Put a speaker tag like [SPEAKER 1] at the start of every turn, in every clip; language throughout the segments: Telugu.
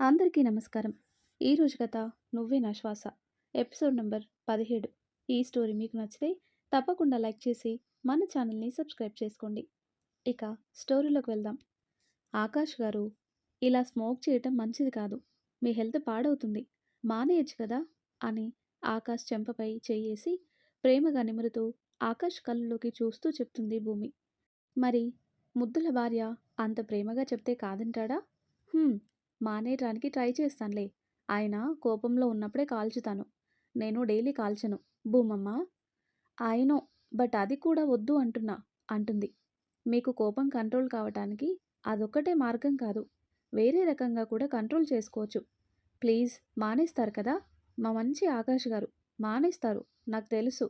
[SPEAKER 1] అందరికీ నమస్కారం. ఈరోజు కథ నువ్వే నా శ్వాస. ఎపిసోడ్ నెంబర్ పదిహేడు. ఈ స్టోరీ మీకు నచ్చితే తప్పకుండా లైక్ చేసి మన ఛానల్ని సబ్స్క్రైబ్ చేసుకోండి. ఇక స్టోరీలోకి వెళ్దాం. ఆకాష్ గారు ఇలా స్మోక్ చేయటం మంచిది కాదు. మీ హెల్త్ పాడవుతుంది. మానేయచ్చు కదా అని ఆకాష్ చెంపపై చేయేసి ప్రేమగా నిమురుతూ ఆకాష్ కళ్ళలోకి చూస్తూ చెప్తుంది భూమి. మరి ముద్దుల భార్య అంత ప్రేమగా చెప్తే కాదంటాడా? మానేయడానికి ట్రై చేస్తానులే. ఆయన కోపంలో ఉన్నప్పుడే కాల్చుతాను. నేను డైలీ కాల్చను. భూమమ్మ! ఆయనో బట్ అది కూడా వద్దు అంటున్నా అంటుంది. మీకు కోపం కంట్రోల్ కావటానికి అదొక్కటే మార్గం కాదు. వేరే రకంగా కూడా కంట్రోల్ చేసుకోవచ్చు. ప్లీజ్ మానేస్తారు కదా? మా మంచి ఆకాష్ గారు మానేస్తారు నాకు తెలుసు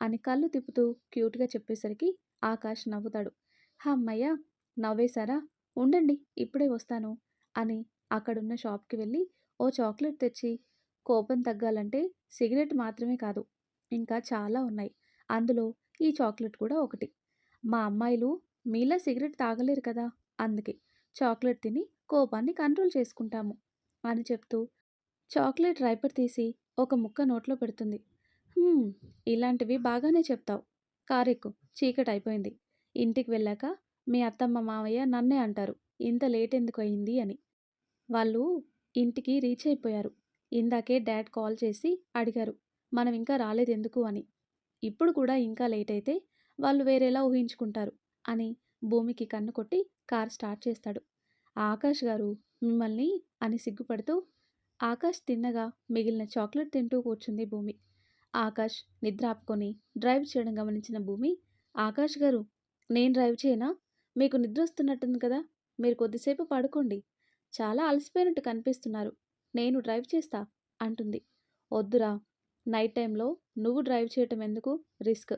[SPEAKER 1] అని కళ్ళు తిప్పుతూ క్యూట్గా చెప్పేసరికి ఆకాష్ నవ్వుతాడు. హమ్మయ్య! నవ్వేశారా? ఉండండి ఇప్పుడే వస్తాను అని అక్కడున్న షాప్కి వెళ్ళి ఓ చాక్లెట్ తెచ్చి కోపం తగ్గాలంటే సిగరెట్ మాత్రమే కాదు ఇంకా చాలా ఉన్నాయి. అందులో ఈ చాక్లెట్ కూడా ఒకటి. మా అమ్మాయిలు మీలా సిగరెట్ తాగలేరు కదా అందుకే చాక్లెట్ తిని కోపాన్ని కంట్రోల్ చేసుకుంటాము అని చెప్తూ చాక్లెట్ రైపర్ తీసి ఒక ముక్క నోట్లో పెడుతుంది. ఇలాంటివి బాగానే చెప్తావు. కారెక్కు చీకటి అయిపోయింది. ఇంటికి వెళ్ళాక మీ అత్తమ్మ మావయ్య నన్నే అంటారు. ఇంత లేట్ ఎందుకు అయింది అని. వాళ్ళు ఇంటికి రీచ్ అయిపోయారు. ఇందాకే డాడ్ కాల్ చేసి అడిగారు మనం ఇంకా రాలేదెందుకు అని. ఇప్పుడు కూడా ఇంకా లేట్ అయితే వాళ్ళు వేరేలా ఊహించుకుంటారు అని భూమికి కన్ను కొట్టి కార్ స్టార్ట్ చేస్తాడు. ఆకాష్ గారు మిమ్మల్ని అని సిగ్గుపడుతూ ఆకాష్ తిన్నగా మిగిలిన చాక్లెట్ తింటూ కూర్చుంది భూమి. ఆకాష్ నిద్ర ఆపుకొని డ్రైవ్ చేయడం గమనించిన భూమి ఆకాష్ గారు నేను డ్రైవ్ చేయనా? మీకు నిద్ర వస్తున్నట్టుంది కదా. మీరు కొద్దిసేపు పడుకోండి. చాలా అలసిపోయినట్టు కనిపిస్తున్నారు. నేను డ్రైవ్ చేస్తా అంటుంది. వద్దురా నైట్ టైంలో నువ్వు డ్రైవ్ చేయటం ఎందుకు రిస్క్?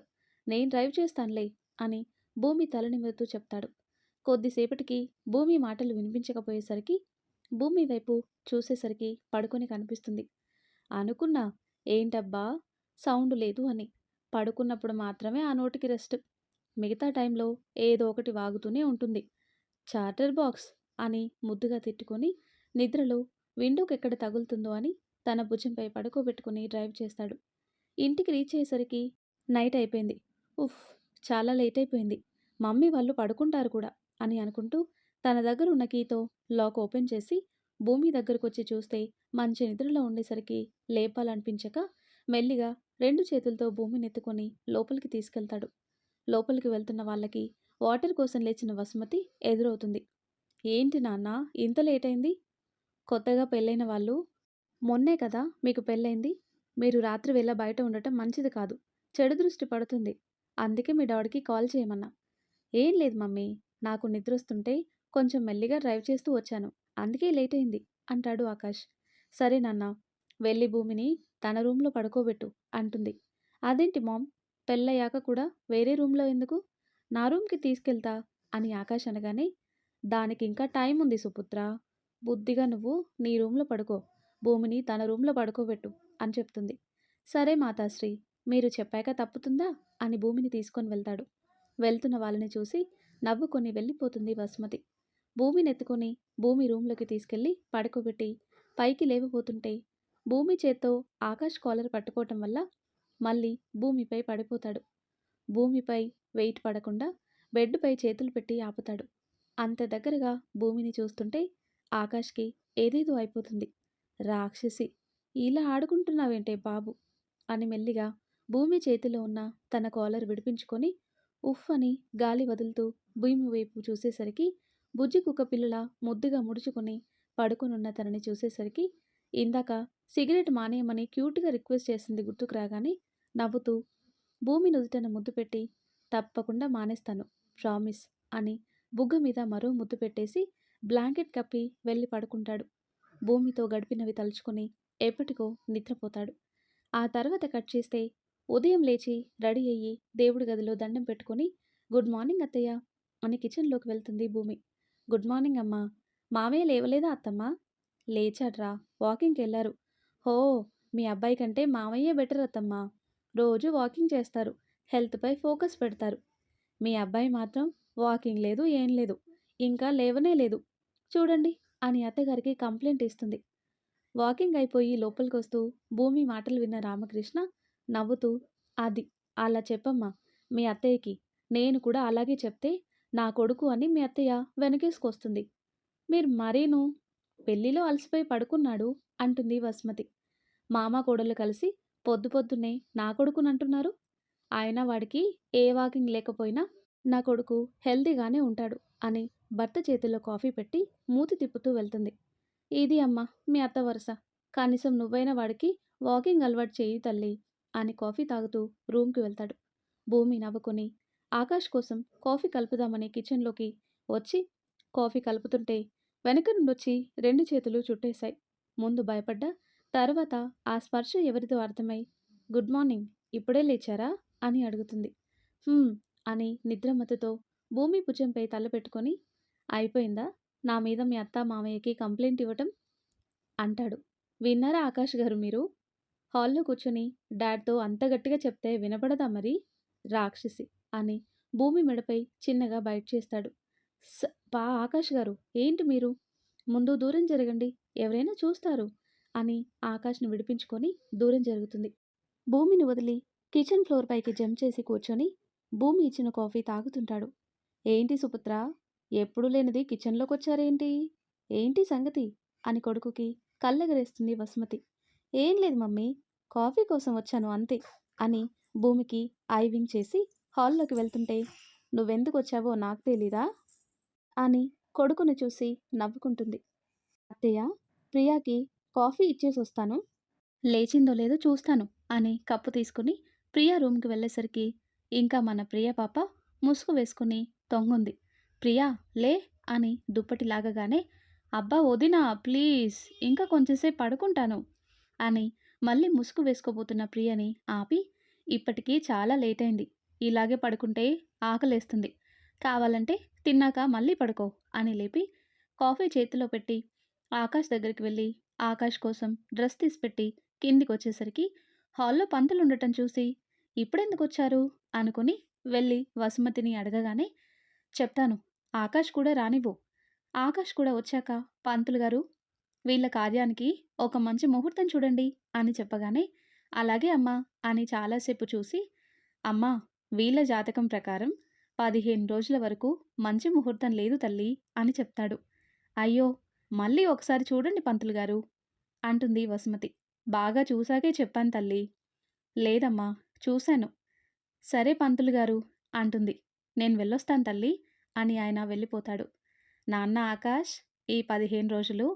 [SPEAKER 1] నేను డ్రైవ్ చేస్తానులే అని భూమి తలనిమురుతూ చెప్తాడు. కొద్దిసేపటికి భూమి మాటలు వినిపించకపోయేసరికి భూమి వైపు చూసేసరికి పడుకొని కనిపిస్తుంది. అనుకున్నా ఏంటబ్బా సౌండ్ లేదు అని. పడుకున్నప్పుడు మాత్రమే ఆ నోటికి రెస్ట్. మిగతా టైంలో ఏదో ఒకటి వాగుతూనే ఉంటుంది. చార్టర్ బాక్స్ అని ముద్దుగా తిట్టుకొని నిద్రలో విండోకి ఎక్కడ తగులుతుందో అని తన భుజంపై పడుకోబెట్టుకుని డ్రైవ్ చేస్తాడు. ఇంటికి రీచ్ అయ్యేసరికి నైట్ అయిపోయింది. ఉఫ్ చాలా లేట్ అయిపోయింది. మమ్మీ వాళ్ళు పడుకుంటారు కూడా అని అనుకుంటూ తన దగ్గర ఉన్న కీతో లాక్ ఓపెన్ చేసి భూమి దగ్గరకు వచ్చి చూస్తే మంచి నిద్రలో ఉండేసరికి లేపాలనిపించక మెల్లిగా రెండు చేతులతో భూమిని ఎత్తుకొని లోపలికి తీసుకెళ్తాడు. లోపలికి వెళ్తున్న వాళ్ళకి వాటర్ కోసం లేచిన వసుమతి ఎదురవుతుంది. ఏంటి నాన్న? ఇంత లేట్ అయింది కొత్తగా పెళ్ళైన వాళ్ళు? మొన్నే కదా మీకు పెళ్ళైంది. మీరు రాత్రి వేళ బయట ఉండటం మంచిది కాదు. చెడు దృష్టి పడుతుంది. అందుకే మీ డాడీకి కాల్ చేయమన్నా. ఏం లేదు మమ్మీ. నాకు నిద్ర వస్తుంటే కొంచెం మెల్లిగా డ్రైవ్ చేస్తూ వచ్చాను. అందుకే లేట్ అయింది అంటాడు ఆకాష్. సరే నాన్న వెళ్ళి భూమిని తన రూమ్లో పడుకోబెట్టు అంటుంది. అదేంటి మామ్? పెళ్ళయ్యాక కూడా వేరే రూమ్లో ఎందుకు? నా రూమ్కి తీసుకెళ్తా అని ఆకాష్ అనగానే దానికి ఇంకా టైం ఉంది సుపుత్ర. బుద్ధిగా నువ్వు నీ రూమ్లో పడుకో. భూమిని తన రూమ్లో పడుకోబెట్టు అని చెప్తుంది. సరే మాతాశ్రీ మీరు చెప్పాక తప్పుతుందా? అని భూమిని తీసుకొని వెళ్తాడు. వెళ్తున్న వాళ్ళని చూసి నవ్వుకొని వెళ్ళిపోతుంది బస్మతి. భూమిని ఎత్తుకొని భూమి రూమ్లోకి తీసుకెళ్ళి పడుకోబెట్టి పైకి లేవబోతుంటే భూమి చేత్తో ఆకాష్ కాలర్ పట్టుకోవటం వల్ల మళ్ళీ భూమిపై పడిపోతాడు. భూమిపై వెయిట్ పడకుండా బెడ్పై చేతులు పెట్టి ఆపుతాడు. అంత దగ్గరగా భూమిని చూస్తుంటే ఆకాష్కి ఏదేదో అయిపోతుంది. రాక్షసి ఇలా ఆడుకుంటున్నావేంటే బాబు? అని మెల్లిగా భూమి చేతిలో ఉన్న తన కాలర్ విడిపించుకొని ఉఫ్ అని గాలి వదులుతూ భూమి వైపు చూసేసరికి బుజ్జి కుక్క పిల్లల ముద్దుగా ముడుచుకొని పడుకునున్న తనని చూసేసరికి ఇందాక సిగరెట్ మానేయమని క్యూట్గా రిక్వెస్ట్ చేసింది గుర్తుకు రాగానే నవ్వుతూ భూమి నుదుటన ముద్దు పెట్టి తప్పకుండా మానేస్తాను ప్రామిస్ అని బుగ్గ మీద మరో ముద్దు పెట్టేసి బ్లాంకెట్ కప్పి వెళ్ళి పడుకుంటాడు. భూమితో గడిపినవి తలుచుకొని ఎప్పటికో నిద్రపోతాడు. ఆ తర్వాత కట్ చేస్తే ఉదయం లేచి రెడీ అయ్యి దేవుడి గదిలో దండం పెట్టుకొని గుడ్ మార్నింగ్ అత్తయ్య అని కిచెన్లోకి వెళ్తుంది భూమి. గుడ్ మార్నింగ్ అమ్మా. మామయ్య లేవలేదా అత్తమ్మ? లేచాడ్రా. వాకింగ్కి వెళ్ళారు. హో మీ అబ్బాయి కంటే మావయ్యే బెటర్ అత్తమ్మా. రోజు వాకింగ్ చేస్తారు. హెల్త్పై ఫోకస్ పెడతారు. మీ అబ్బాయి మాత్రం వాకింగ్ లేదు ఏం లేదు ఇంకా లేవనే లేదు. చూడండి అని అత్తగారికి కంప్లైంట్ ఇస్తుంది. వాకింగ్ అయిపోయి లోపలికి వస్తూ భూమి మాటలు విన్న రామకృష్ణ నవ్వుతూ అది అలా చెప్పమ్మా మీ అత్తయ్యకి. నేను కూడా అలాగే చెప్తే నా కొడుకు అని మీ అత్తయ్య వెనకేసుకొస్తుంది. మీరు మరీను పెళ్ళిలో అలసిపోయి పడుకున్నాడు అంటుంది వసుమతి. మామ కోడలు కలిసి పొద్దు పొద్దున్నే నా కొడుకునంటున్నారు. ఆయన వాడికి ఏ వాకింగ్ లేకపోయినా నా కొడుకు హెల్దీగానే ఉంటాడు అని భర్త చేతిలో కాఫీ పెట్టి మూతి తిప్పుతూ వెళ్తుంది. ఇది అమ్మ మీ అత్త వరుస. కనీసం నువ్వైన వాడికి వాకింగ్ అలవాటు చేయి తల్లి అని కాఫీ తాగుతూ రూమ్కి వెళ్తాడు. భూమి నవ్వుకొని ఆకాష్ కోసం కాఫీ కలుపుదామని కిచెన్లోకి వచ్చి కాఫీ కలుపుతుంటే వెనక నుండి వచ్చి రెండు చేతులు చుట్టేశాయి. ముందు భయపడ్డా తర్వాత ఆ స్పర్శ ఎవరిదో అర్థమై గుడ్ మార్నింగ్ ఇప్పుడే లేచారా? అని అడుగుతుంది. అని నిద్రమత్తుతో భూమి భుజంపై తలపెట్టుకొని అయిపోయిందా? నా మీద మీ అత్త మామయ్యకి కంప్లైంట్ ఇవ్వటం? అంటాడు. విన్నారా ఆకాష్ గారు మీరు? హాల్లో కూర్చొని డాడ్తో అంత గట్టిగా చెప్తే వినపడదా మరి? రాక్షసి అని భూమి మెడపై చిన్నగా బయట చేస్తాడు. "స పా ఆకాష్ గారు ఏంటి మీరు? ముందు దూరం జరగండి ఎవరైనా చూస్తారు అని ఆకాష్ని విడిపించుకొని దూరం జరుగుతుంది. భూమిని వదిలి కిచెన్ ఫ్లోర్ పైకి జంప్ చేసి కూర్చొని భూమి ఇచ్చిన కాఫీ తాగుతుంటాడు. ఏంటి సుపుత్ర? ఎప్పుడు లేనిది కిచెన్లోకి వచ్చారేంటి ఏంటి సంగతి? అని కొడుకుకి కళ్ళెగరేస్తుంది వసుమతి. ఏం లేదు మమ్మీ కాఫీ కోసం వచ్చాను అంతే అని భూమికి ఐవింగ్ చేసి హాల్లోకి వెళ్తుంటే నువ్వెందుకు వచ్చావో నాకు తెలీదా? అని కొడుకును చూసి నవ్వుకుంటుంది. అత్తయ్య ప్రియాకి కాఫీ ఇచ్చేసి వస్తాను లేచిందో లేదో చూస్తాను అని కప్పు తీసుకుని ప్రియా రూమ్కి వెళ్ళేసరికి ఇంకా మన ప్రియ పాప ముసుగు వేసుకుని తొంగుంది. ప్రియా లే అని దుప్పటి లాగగానే అబ్బా వదినా ప్లీజ్ ఇంకా కొంచెంసేపు పడుకుంటాను అని మళ్ళీ ముసుగు వేసుకోబోతున్న ప్రియని ఆపి ఇప్పటికీ చాలా లేట్ అయింది ఇలాగే పడుకుంటే ఆకలేస్తుంది కావాలంటే తిన్నాక మళ్ళీ పడుకో అని లేపి కాఫీ చేతిలో పెట్టి ఆకాష్ దగ్గరికి వెళ్ళి ఆకాష్ కోసం డ్రెస్ తీసిపెట్టి కిందికి వచ్చేసరికి హాల్లో పంతులు ఉండటం చూసి ఇప్పుడెందుకు వచ్చారు అనుకుని వెళ్ళి వసుమతిని అడగగానే చెప్తాను ఆకాష్ కూడా రానివ్వు. ఆకాష్ కూడా వచ్చాక పంతులు గారు వీళ్ళ కార్యానికి ఒక మంచి ముహూర్తం చూడండి అని చెప్పగానే అలాగే అమ్మా అని చాలాసేపు చూసి అమ్మా వీళ్ళ జాతకం ప్రకారం పదిహేను రోజుల వరకు మంచి ముహూర్తం లేదు తల్లి అని చెప్తాడు. అయ్యో మళ్ళీ ఒకసారి చూడండి పంతులు గారు అంటుంది వసుమతి. బాగా చూసాకే చెప్పాను తల్లి. లేదమ్మా చూశాను. సరే పంతులు గారు అంటుంది. నేను వెళ్ళొస్తాను తల్లి అని ఆయన వెళ్ళిపోతాడు. నాన్న ఆకాష్ ఈ పదిహేను రోజులు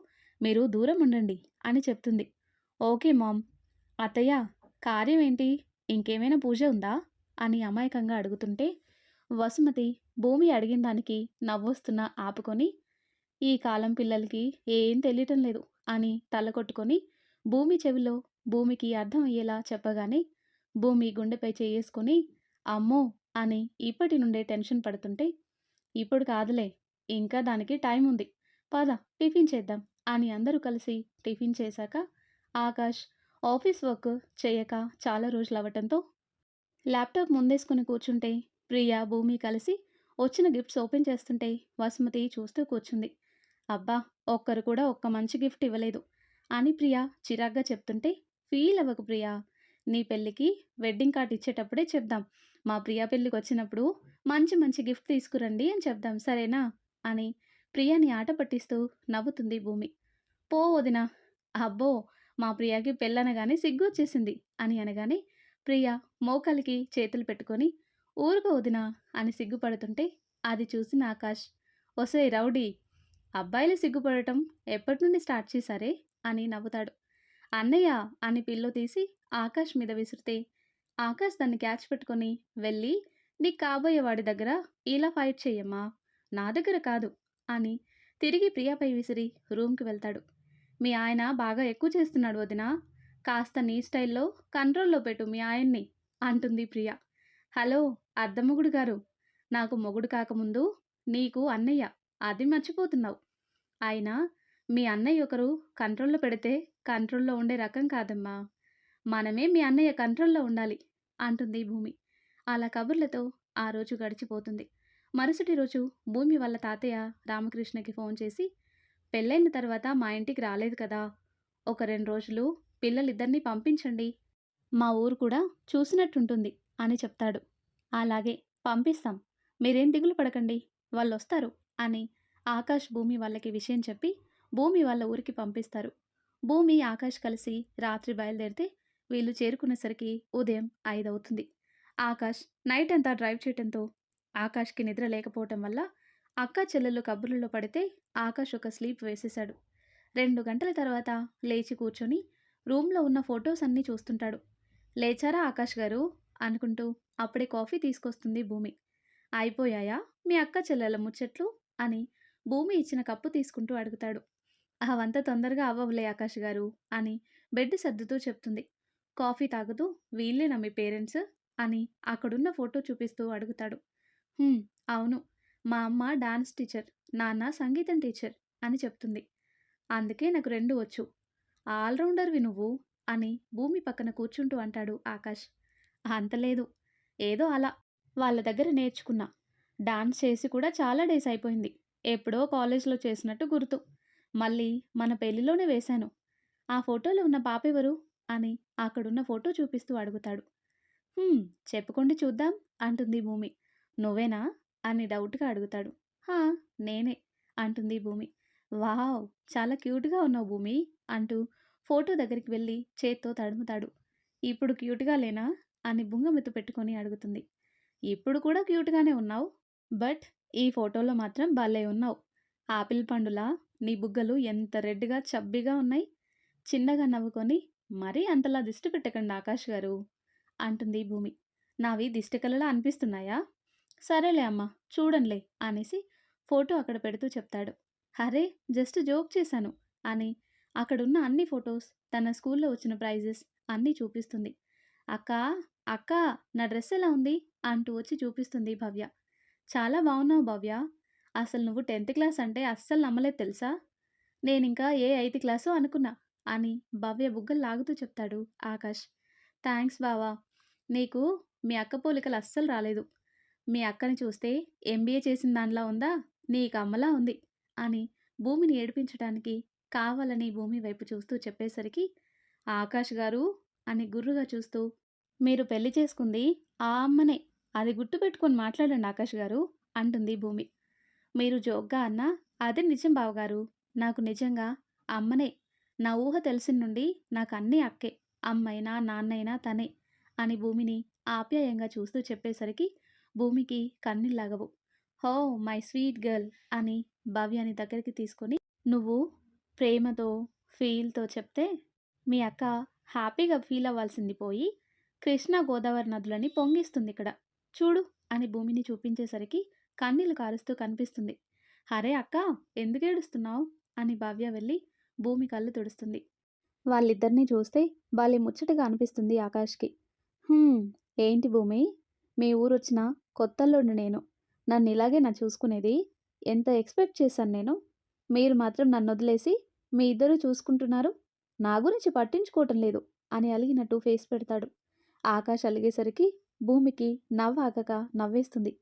[SPEAKER 1] మీరు దూరం ఉండండి అని చెప్తుంది. Okay mom. అత్తయ్య కార్యం ఏంటి? ఇంకేమైనా పూజ ఉందా? అని అమాయకంగా అడుగుతుంటే వసుమతి భూమి అడిగిన దానికి నవ్వొస్తున్న ఆపుకొని ఈ కాలం పిల్లలకి ఏం తెలియటం లేదు అని తల కొట్టుకొని భూమి చెవిలో భూమికి అర్థం అయ్యేలా చెప్పగానే భూమి గుండెపై చేసుకుని అమ్మో! అని ఇప్పటి నుండే టెన్షన్ పడుతుంటే ఇప్పుడు కాదులే ఇంకా దానికి టైం ఉంది. పద టిఫిన్ చేద్దాం అని అందరూ కలిసి టిఫిన్ చేశాక ఆకాష్ ఆఫీస్ వర్క్ చేయక చాలా రోజులు అవ్వటంతో ల్యాప్టాప్ ముందేసుకుని కూర్చుంటే ప్రియా భూమి కలిసి వచ్చిన గిఫ్ట్స్ ఓపెన్ చేస్తుంటే వసుమతి చూస్తూ కూర్చుంది. అబ్బా! ఒక్కరు కూడా ఒక్క మంచి గిఫ్ట్ ఇవ్వలేదు అని ప్రియా చిరాగ్గా చెప్తుంటే ఫీల్ అవ్వకు ప్రియా నీ పెళ్ళికి వెడ్డింగ్ కార్డ్ ఇచ్చేటప్పుడే చెప్దాం. మా ప్రియా పెళ్ళికి వచ్చినప్పుడు మంచి మంచి గిఫ్ట్ తీసుకురండి అని చెప్దాం సరేనా? అని ప్రియాని ఆట పట్టిస్తూ నవ్వుతుంది భూమి. పో వదిన. అబ్బో మా ప్రియాకి పెళ్ళనగానే సిగ్గు వచ్చేసింది అని అనగానే ప్రియ మోకాలికి చేతులు పెట్టుకొని ఊరుకు వదిన అని సిగ్గుపడుతుంటే అది చూసిన ఆకాష్ ఒసే రౌడీ అబ్బాయిలు సిగ్గుపడటం ఎప్పటి నుండి స్టార్ట్ చేశారే? అని నవ్వుతాడు. అన్నయ్య అని పిల్లో తీసి ఆకాష్ మీద విసిరితే ఆకాష్ దాన్ని క్యాచ్ పెట్టుకొని వెళ్ళి నీ కాబోయే వాడి దగ్గర ఇలా ఫైట్ చెయ్యమ్మా నా దగ్గర కాదు అని తిరిగి ప్రియాపై విసిరి రూమ్కి వెళ్తాడు. మీ ఆయన బాగా ఎక్కువ చేస్తున్నాడు వదిన కాస్త నీ స్టైల్లో కంట్రోల్లో పెట్టు మీ ఆయన్ని అంటుంది ప్రియ. హలో అర్ధమొగుడు గారు నాకు మొగుడు కాకముందు నీకు అన్నయ్య అది మర్చిపోతున్నావు. అయినా మీ అన్నయ్య ఒకరు కంట్రోల్లో పెడితే కంట్రోల్లో ఉండే రకం కాదమ్మా. మనమే మీ అన్నయ్య కంట్రోల్లో ఉండాలి అంటుంది భూమి. అలా కబుర్లతో ఆ రోజు గడిచిపోతుంది. మరుసటి రోజు భూమి వాళ్ళ తాతయ్య రామకృష్ణకి ఫోన్ చేసి పెళ్ళైన తర్వాత మా ఇంటికి రాలేదు కదా. ఒక రెండు రోజులు పిల్లలిద్దరినీ పంపించండి. మా ఊరు కూడా చూసినట్టుంటుంది అని చెప్తాడు. అలాగే పంపిస్తాం. మీరేం దిగులు పడకండి. వాళ్ళు వస్తారు అని ఆకాష్ భూమి వాళ్ళకి విషయం చెప్పి భూమి వాళ్ళ ఊరికి పంపిస్తారు. భూమి ఆకాష్ కలిసి రాత్రి బయలుదేరితే వీళ్ళు చేరుకునేసరికి ఉదయం ఐదు అవుతుంది ఆకాష్ నైట్ అంతా డ్రైవ్ చేయడంతో ఆకాష్కి నిద్ర లేకపోవటం వల్ల అక్క చెల్లెలు కబుర్లలో పడితే ఆకాష్ ఒక స్లీప్ వేసేశాడు. రెండు గంటల తర్వాత లేచి కూర్చొని రూమ్లో ఉన్న ఫొటోస్ అన్నీ చూస్తుంటాడు. లేచారా ఆకాష్ గారు? అనుకుంటూ అప్పుడే కాఫీ తీసుకొస్తుంది భూమి. అయిపోయాయా మీ అక్క చెల్లెల ముచ్చట్లు? అని భూమి ఇచ్చిన కప్పు తీసుకుంటూ అడుగుతాడు. అవంత తొందరగా అవ్వవులే ఆకాష్ గారు అని బెడ్ సర్దుతూ చెప్తుంది. కాఫీ తాగుతూ వీళ్ళేనా మీ పేరెంట్స్? అని అక్కడున్న ఫోటో చూపిస్తూ అడుగుతాడు. అవును. మా అమ్మ డాన్స్ టీచర్ నాన్న సంగీతం టీచర్ అని చెప్తుంది. అందుకే నాకు రెండు వచ్చు. ఆల్రౌండర్వి నువ్వు అని భూమి పక్కన కూర్చుంటూ అంటాడు ఆకాష్. అంతలేదు ఏదో అలా. వాళ్ళ దగ్గర నేర్చుకున్నా. డాన్స్ చేసి కూడా చాలా డేస్ అయిపోయింది. ఎప్పుడో కాలేజ్లో చేసినట్టు గుర్తు. మళ్ళీ మన పెళ్ళిలోనే వేశాను. ఆ ఫోటోలో ఉన్న పాప ఎవరు? అని అక్కడున్న ఫోటో చూపిస్తూ అడుగుతాడు. చెప్పుకోండి చూద్దాం అంటుంది భూమి. నువ్వేనా? అని డౌట్గా అడుగుతాడు. హా నేనే అంటుంది భూమి. వావ్ చాలా క్యూట్గా ఉన్నావు భూమి అంటూ ఫోటో దగ్గరికి వెళ్ళి చేత్తో తడుముతాడు. ఇప్పుడు క్యూట్గా లేనా? అని బుంగమెత్తు పెట్టుకొని అడుగుతుంది. ఇప్పుడు కూడా క్యూట్గానే ఉన్నావు బట్ ఈ ఫోటోలో మాత్రం భలే ఉన్నావు ఆపిల్ పండులా? నీ బుగ్గలు ఎంత రెడ్గా చబ్బిగా ఉన్నాయి? చిన్నగా నవ్వుకొని మరీ అంతలా దిష్టి పెట్టకండి ఆకాష్ గారు అంటుంది భూమి. నావి దిష్టి కళలా అనిపిస్తున్నాయా? సరేలే అమ్మా చూడంలే అనేసి ఫోటో అక్కడ పెడుతూ చెప్తాడు. అరే జస్ట్ జోక్ చేశాను అని అక్కడున్న అన్ని ఫొటోస్ తన స్కూల్లో వచ్చిన ప్రైజెస్ అన్నీ చూపిస్తుంది. అక్క అక్క నా డ్రెస్ ఎలా ఉంది? అంటూ వచ్చి చూపిస్తుంది భవ్య. చాలా బాగున్నావు భవ్య. అసలు నువ్వు టెన్త్ క్లాస్ అంటే అస్సలు నమ్మలేదు తెలుసా? నేను ఇంకా ఏ ఐదు క్లాసో అనుకున్నా అని భవ్య బుగ్గలు లాగుతూ చెప్తాడు ఆకాష్. థ్యాంక్స్ బావా నీకు మీ అక్క పోలికలు అస్సలు రాలేదు. మీ అక్కని చూస్తే ఎంబీఏ చేసిన దానిలా ఉందా? నీకు అమ్మలా ఉంది అని భూమిని ఏడిపించడానికి కావాలని భూమి వైపు చూస్తూ చెప్పేసరికి ఆకాష్ గారు అని గుర్రుగా చూస్తూ మీరు పెళ్ళి చేసుకుంది ఆ అమ్మనే అది గుర్తుపెట్టుకొని మాట్లాడండి ఆకాష్ గారు అంటుంది భూమి. మీరు జోక్గా అన్నా అదే నిజం బావగారు. నాకు నిజంగా అమ్మనే. నా ఊహ తెలిసిన నుండి నాకు అన్నీ అక్కే. అమ్మైనా నాన్నైనా తనే అని భూమిని ఆప్యాయంగా చూస్తూ చెప్పేసరికి భూమికి కన్నీళ్ళాగవు హో మై స్వీట్ గర్ల్ అని భవ్యాని దగ్గరికి తీసుకొని నువ్వు ప్రేమతో ఫీల్తో చెప్తే మీ అక్క హ్యాపీగా ఫీల్ అవ్వాల్సింది పోయి కృష్ణా గోదావరి నదులని పొంగిస్తుంది ఇక్కడ. చూడు అని భూమిని చూపించేసరికి కన్నీళ్ళు కారుస్తూ కనిపిస్తుంది. అరే అక్క ఎందుకు ఏడుస్తున్నావు? అని భవ్య వెళ్ళి భూమి కళ్ళు తుడుస్తుంది. వాళ్ళిద్దరినీ చూస్తే వాళ్ళే ముచ్చటగా అనిపిస్తుంది ఆకాష్కి. ఏంటి భూమి? మీ ఊరొచ్చిన కొత్తల్లోని నేను. నన్ను ఇలాగే నా చూసుకునేది ఎంత ఎక్స్పెక్ట్ చేశాను నేను? మీరు మాత్రం నన్ను వదిలేసి మీ ఇద్దరు చూసుకుంటున్నారు? నా గురించి పట్టించుకోవటం లేదు అని అలిగినట్టు ఫేస్ పెడతాడు. ఆకాష్ అలిగేసరికి భూమికి నవ్వాకక నవ్వేస్తుంది.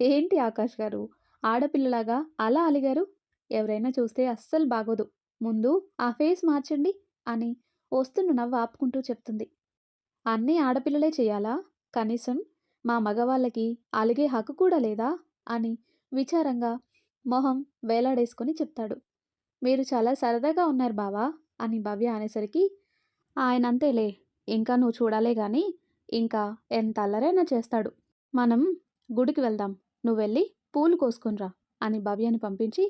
[SPEAKER 1] ఏంటి ఆకాష్ గారు? ఆడపిల్లలాగా అలా అలిగారు? ఎవరైనా చూస్తే అస్సలు బాగోదు. ముందు ఆ ఫేస్ మార్చండి అని వస్తున్న నవ్వు ఆపుకుంటూ చెప్తుంది. అన్నీ ఆడపిల్లలే చేయాలా? కనీసం మా మగవాళ్ళకి అలిగే హక్కు కూడా లేదా? అని విచారంగా మొహం వేలాడేసుకొని చెప్తాడు. మీరు చాలా సరదాగా ఉన్నారు బావా అని భవ్య అనేసరికి ఆయన అంతేలే ఇంకా నువ్వు చూడాలే గాని ఇంకా ఎంత అల్లరైనా చేస్తాడు. మనం గుడికి వెళ్దాం. నువ్వు వెళ్ళి పూలు కోసుకునిరా అని భవ్యని పంపించి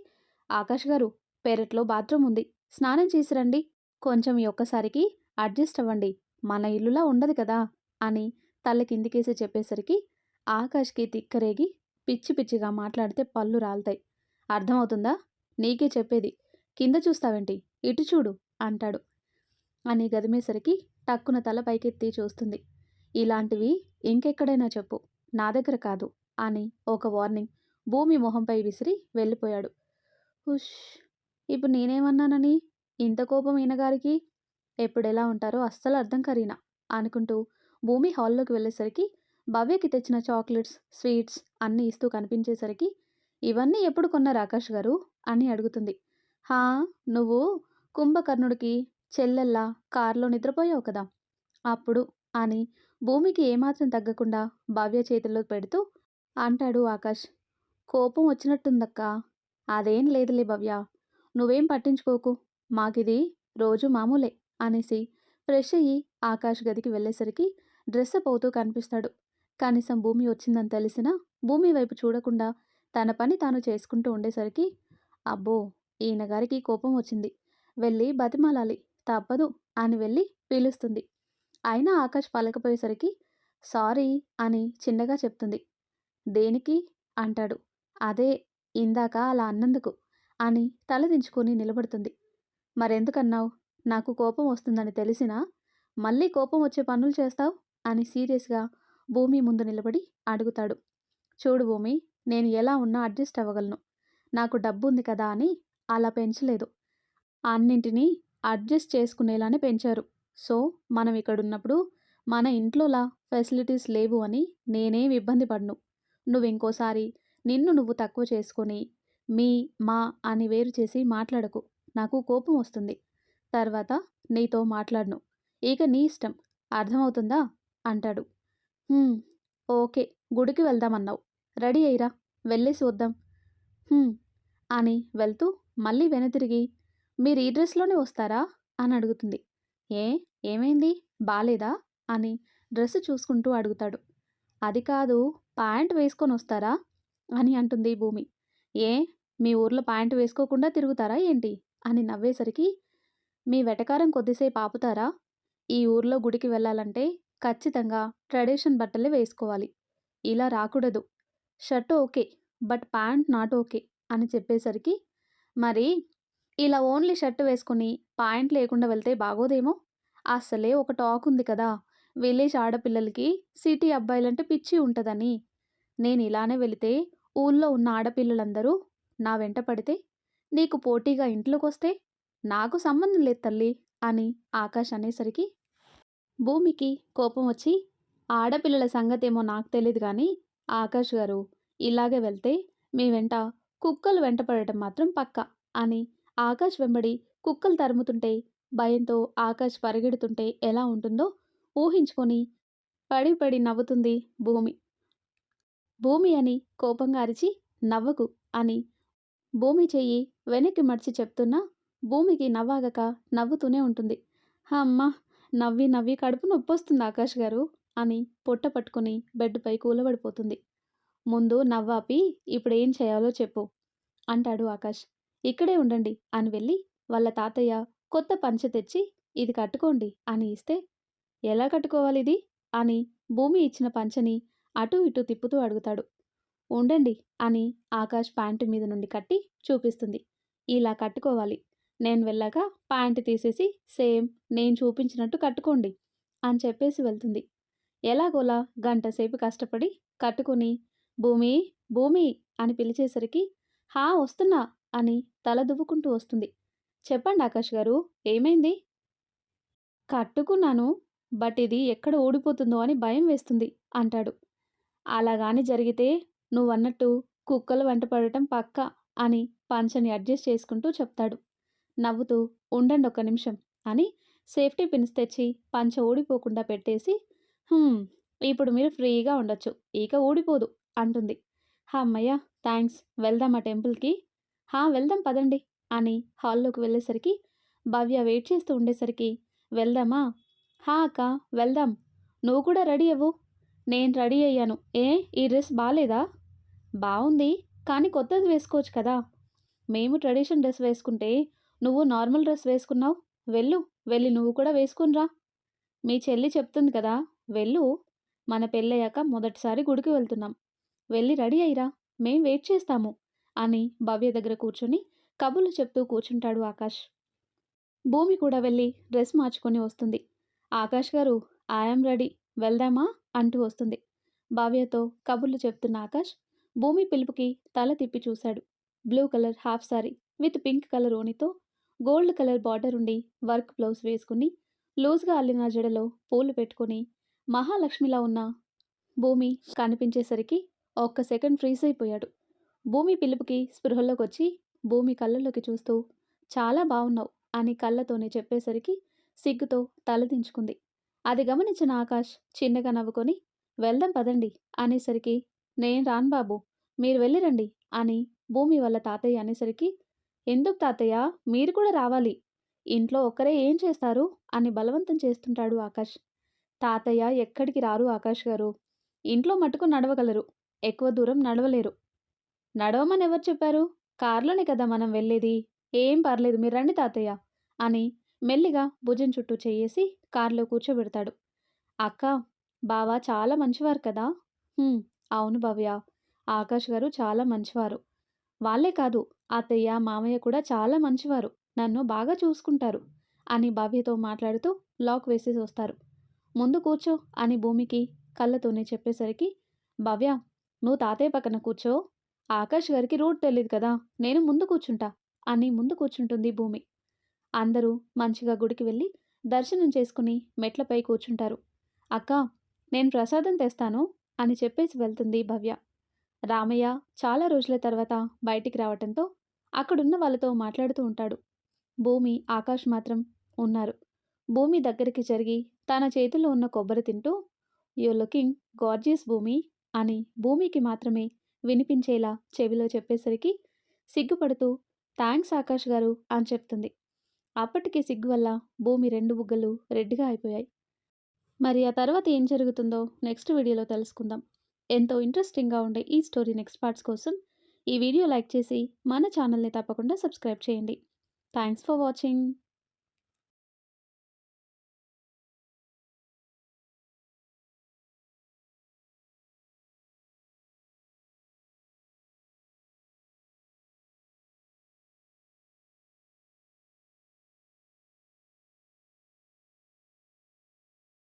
[SPEAKER 1] ఆకాష్ గారు పెరట్లో బాత్రూమ్ ఉంది. స్నానం చేసి రండి కొంచెం ఈ ఒక్కసారికి అడ్జస్ట్ అవ్వండి. మన ఇల్లులా ఉండదు కదా అని తల కిందికేసి చెప్పేసరికి ఆకాష్కి తిక్కరేగి పిచ్చి పిచ్చిగా మాట్లాడితే పళ్ళు రాలుతాయి. అర్థమవుతుందా? నీకే చెప్పేది. కింద చూస్తావేంటి? ఇటు చూడు అంటాడు. అని గదిమేసరికి టక్కున తల పైకెత్తి చూస్తుంది. ఇలాంటివి ఇంకెక్కడైనా చెప్పు. నా దగ్గర కాదు. అని ఒక వార్నింగ్. భూమి మొహంపై విసిరి వెళ్ళిపోయాడు. హుష్! ఇప్పుడు నేనేమన్నానని? ఇంత కోపం ఈయనగారికి? ఎప్పుడెలా ఉంటారో అస్సలు అర్థం కరీనా? అనుకుంటూ భూమి హాల్లోకి వెళ్ళేసరికి భవ్యకి తెచ్చిన చాక్లెట్స్ స్వీట్స్ అన్నీ ఇస్తూ కనిపించేసరికి ఇవన్నీ ఎప్పుడు కొన్నారు ఆకాష్ గారు? అని అడుగుతుంది. హా నువ్వు కుంభకర్ణుడికి చెల్లెల్లా కారులో నిద్రపోయావు కదా? అప్పుడు అని భూమికి ఏమాత్రం తగ్గకుండా భవ్య చేతిలో పెడుతూ అంటాడు ఆకాష్. కోపం వచ్చినట్టుందక్క. అదేం లేదులే భవ్య. నువ్వేం పట్టించుకోకు. మాకిది రోజు మామూలే అనేసి ఫ్రెష్ అయ్యి ఆకాష్ గదికి వెళ్ళేసరికి డ్రెస్అప్ అవుతూ కనిపిస్తాడు. కనీసం భూమి వచ్చిందని తెలిసినా భూమి వైపు చూడకుండా తన పని తాను చేసుకుంటూ ఉండేసరికి అబ్బో ఈయన గారికి కోపం వచ్చింది. వెళ్ళి బతిమాలాలి తప్పదు అని వెళ్ళి పిలుస్తుంది. అయినా ఆకాష్ పలకపోయేసరికి సారీ అని చిన్నగా చెప్తుంది. దేనికి? అంటాడు. అదే ఇందాక అలా అన్నందుకు అని తలదించుకొని నిలబడుతుంది. మరెందుకన్నావు? నాకు కోపం వస్తుందని తెలిసినా మళ్ళీ కోపం వచ్చే పనులు చేస్తావు? అని సీరియస్గా భూమి ముందు నిలబడి అడుగుతాడు. చూడు భూమి నేను ఎలా ఉన్నా అడ్జస్ట్ అవ్వగలను. నాకు డబ్బు ఉంది కదా అని అలా పెంచలేదు. అన్నింటినీ అడ్జస్ట్ చేసుకునేలానే పెంచారు. సో మనం ఇక్కడున్నప్పుడు మన ఇంట్లోలా ఫెసిలిటీస్ లేవు అని నేనేం ఇబ్బంది పడను. నువ్వు ఇంకోసారి నిన్ను నువ్వు తక్కువ చేసుకొని మీ మా అని వేరు చేసి మాట్లాడకు. నాకు కోపం వస్తుంది. తర్వాత నీతో మాట్లాడను. ఇక నీ ఇష్టం. అర్థమవుతుందా? అంటాడు. ఓకే. గుడికి వెళ్దామన్నావు. రెడీ అయ్యిరా. వెళ్ళేసి వద్దాం అని వెళ్తూ మళ్ళీ వెనతిరిగి మీరు ఈ డ్రెస్లోనే వస్తారా? అని అడుగుతుంది. ఏ? ఏమైంది? బాలేదా? అని డ్రెస్ చూసుకుంటూ అడుగుతాడు. అది కాదు ప్యాంట్ వేసుకొని వస్తారా? అని అంటుంది భూమి. ఏ? మీ ఊర్లో ప్యాంట్ వేసుకోకుండా తిరుగుతారా ఏంటి? అని నవ్వేసరికి మీ వెటకారం కొద్దిసేపు ఆపుతారా? ఈ ఊర్లో గుడికి వెళ్ళాలంటే ఖచ్చితంగా ట్రెడిషన్ బట్టలే వేసుకోవాలి. ఇలా రాకూడదు. Shirt okay but pant not okay అని చెప్పేసరికి మరి ఇలా ఓన్లీ షర్ట్ వేసుకుని ప్యాంట్ లేకుండా వెళ్తే బాగోదేమో? అసలే ఒక టాక్ ఉంది కదా. విలేజ్ ఆడపిల్లలకి సిటీ అబ్బాయిలంటే పిచ్చి ఉంటుందని. నేను ఇలానే వెళితే ఊళ్ళో ఉన్న ఆడపిల్లలందరూ నా వెంట పడితే నీకు పోటీగా ఇంట్లోకి వస్తే నాకు సంబంధం లేదు తల్లి అని ఆకాష్ అనేసరికి భూమికి కోపం వచ్చి ఆడపిల్లల సంగతేమో నాకు తెలియదు కానీ ఆకాష్ గారు ఇలాగే వెళ్తే మీ వెంట కుక్కలు వెంటపడటం మాత్రం పక్క అని ఆకాష్ వెంబడి కుక్కలు తరుముతుంటే భయంతో ఆకాష్ పరిగెడుతుంటే ఎలా ఉంటుందో ఊహించుకొని పడి పడి నవ్వుతుంది భూమి. భూమి అని కోపంగా అరిచి నవ్వకు అని భూమి చెయ్యి వెనక్కి మడిచి చెప్తున్నా భూమికి నవ్వాగక నవ్వుతూనే ఉంటుంది. అమ్మ నవ్వి నవ్వి కడుపు నొప్పొస్తుంది ఆకాష్ గారు అని పొట్ట పట్టుకుని బెడ్పై కూలబడిపోతుంది. ముందు నవ్వాపి ఇప్పుడు ఏం చేయాలో చెప్పు అంటాడు ఆకాష్. ఇక్కడే ఉండండి అని వెళ్ళి వాళ్ళ తాతయ్య కొత్త పంచ తెచ్చి ఇది కట్టుకోండి అని ఇస్తే ఎలా కట్టుకోవాలి ఇది? అని భూమి ఇచ్చిన పంచని అటు ఇటు తిప్పుతూ అడుగుతాడు. ఉండండి అని ఆకాష్ ప్యాంటు మీద నుండి కట్టి చూపిస్తుంది. ఇలా కట్టుకోవాలి. నేను వెళ్ళాక ప్యాంటు తీసేసి సేమ్ నేను చూపించినట్టు కట్టుకోండి అని చెప్పేసి వెళ్తుంది. ఎలాగోలా గంటసేపు కష్టపడి కట్టుకుని భూమి భూమి అని పిలిచేసరికి హా వస్తున్నా అని తల దువ్వుకుంటూ వస్తుంది. చెప్పండి ఆకాష్ గారు ఏమైంది? కట్టుకున్నాను. బట్ ఇది ఎక్కడ ఊడిపోతుందో అని భయం వేస్తుంది అంటాడు. అలాగాని జరిగితే నువ్వన్నట్టు కుక్కలు వెంట పడటం పక్క అని పంచని అడ్జస్ట్ చేసుకుంటూ చెప్తాడు. నవ్వుతూ ఉండండి ఒక నిమిషం అని సేఫ్టీ పిన్స్ తెచ్చి పంచ ఊడిపోకుండా పెట్టేసి ఇప్పుడు మీరు ఫ్రీగా ఉండొచ్చు ఇక ఊడిపోదు అంటుంది. అమ్మయ్య థ్యాంక్స్ వెళ్దామా టెంపుల్కి. హా వెళ్దాం పదండి అని హాల్లోకి వెళ్ళేసరికి భవ్య వెయిట్ చేస్తూ ఉండేసరికి వెళ్దామా? హా అక్క వెళ్దాం. నువ్వు కూడా రెడీ అవ్వు. నేను రెడీ అయ్యాను. ఏ ఈ డ్రెస్ బాగాలేదా బాగుంది కానీ కొత్తది వేసుకోవచ్చు కదా. మేము ట్రెడిషన్ డ్రెస్ వేసుకుంటే నువ్వు నార్మల్ డ్రెస్ వేసుకున్నావు. వెళ్ళు వెళ్ళి నువ్వు కూడా వేసుకునిరా. మీ చెల్లి చెప్తుంది కదా వెళ్ళు. మన పెళ్ళయ్యాక మొదటిసారి గుడికి వెళ్తున్నాం. వెళ్ళి రెడీ అయ్యిరా. మేం వెయిట్ చేస్తాము అని భవ్య దగ్గర కూర్చొని కబుర్లు చెప్తూ కూర్చుంటాడు ఆకాష్. భూమి కూడా వెళ్ళి డ్రెస్ మార్చుకొని వస్తుంది. ఆకాష్ గారు ఐఎమ్ రెడీ వెళ్దామా? అంటూ వస్తుంది. భవ్యతో కబుర్లు చెప్తున్న ఆకాష్ భూమి పిలుపుకి తల తిప్పి చూశాడు. Blue colour half saree with pink colour ఓనితో gold colour border ఉండి వర్క్ బ్లౌజ్ వేసుకుని లూజ్గా అల్లిన జడలో పూలు పెట్టుకొని మహాలక్ష్మిలా ఉన్న భూమి కనిపించేసరికి ఒక్క సెకండ్ ఫ్రీజ్ అయిపోయాడు. భూమి పిలుపుకి స్పృహలోకి వచ్చి భూమి కళ్ళలోకి చూస్తూ చాలా బాగున్నావు అని కళ్ళతోనే చెప్పేసరికి సిగ్గుతో తలదించుకుంది. అది గమనించిన ఆకాష్ చిన్నగా నవ్వుకొని వెళ్దాం పదండి అనేసరికి నేను రాను బాబు మీరు వెళ్ళిరండి అని భూమి వాళ్ళ తాతయ్య అనేసరికి ఎందుకు తాతయ్య మీరు కూడా రావాలి. ఇంట్లో ఒక్కరే ఏం చేస్తారు? అని బలవంతం చేస్తుంటాడు ఆకాష్. తాతయ్య ఎక్కడికి రారు ఆకాష్ గారు. ఇంట్లో మటుకు నడవగలరు. ఎక్కువ దూరం నడవలేరు. నడవమని ఎవరు చెప్పారు? కారులోనే కదా మనం వెళ్ళేది. ఏం పర్లేదు మీరు రండి తాతయ్య అని మెల్లిగా భుజం చుట్టూ చేయేసి కారులో కూర్చోబెడతాడు. అక్క బావ చాలా మంచివారు కదా? అవును భవ్య. ఆకాష్ గారు చాలా మంచివారు. వాళ్ళే కాదు అత్తయ్య మామయ్య కూడా చాలా మంచివారు. నన్ను బాగా చూసుకుంటారు అని భవ్యతో మాట్లాడుతూ లాక్ వేసేసి వస్తారు. ముందు కూర్చో అని భూమికి కళ్ళతోనే చెప్పేసరికి భవ్య నువ్వు తాతయ్య పక్కన కూర్చో. ఆకాష్ గారికి రూట్ తెలియదు కదా నేను ముందు కూర్చుంటా అని ముందు కూర్చుంటుంది భూమి. అందరూ మంచిగా గుడికి వెళ్ళి దర్శనం చేసుకుని మెట్లపై కూర్చుంటారు. అక్క నేను ప్రసాదం తెస్తాను అని చెప్పేసి వెళ్తుంది భవ్య. రామయ్య చాలా రోజుల తర్వాత బయటికి రావటంతో అక్కడున్న వాళ్ళతో మాట్లాడుతూ ఉంటాడు. భూమి ఆకాష్ మాత్రం ఉన్నారు. భూమి దగ్గరికి జరిగి తన చేతిలో ఉన్న కొబ్బరి తింటూ యూ లుకింగ్ గార్జియస్ భూమి అని భూమికి మాత్రమే వినిపించేలా చెవిలో చెప్పేసరికి సిగ్గుపడుతూ థ్యాంక్స్ ఆకాష్ గారు అని చెప్తుంది. అప్పటికే సిగ్గు వల్ల భూమి రెండు బుగ్గలు రెడ్డిగా అయిపోయాయి. మరి ఆ తర్వాత ఏం జరుగుతుందో నెక్స్ట్ వీడియోలో తెలుసుకుందాం. ఎంతో ఇంట్రెస్టింగ్గా ఉండే ఈ స్టోరీ నెక్స్ట్ పార్ట్స్ కోసం ఈ వీడియో లైక్ చేసి మన ఛానల్ని తప్పకుండా సబ్స్క్రైబ్ చేయండి. Thanks for watching.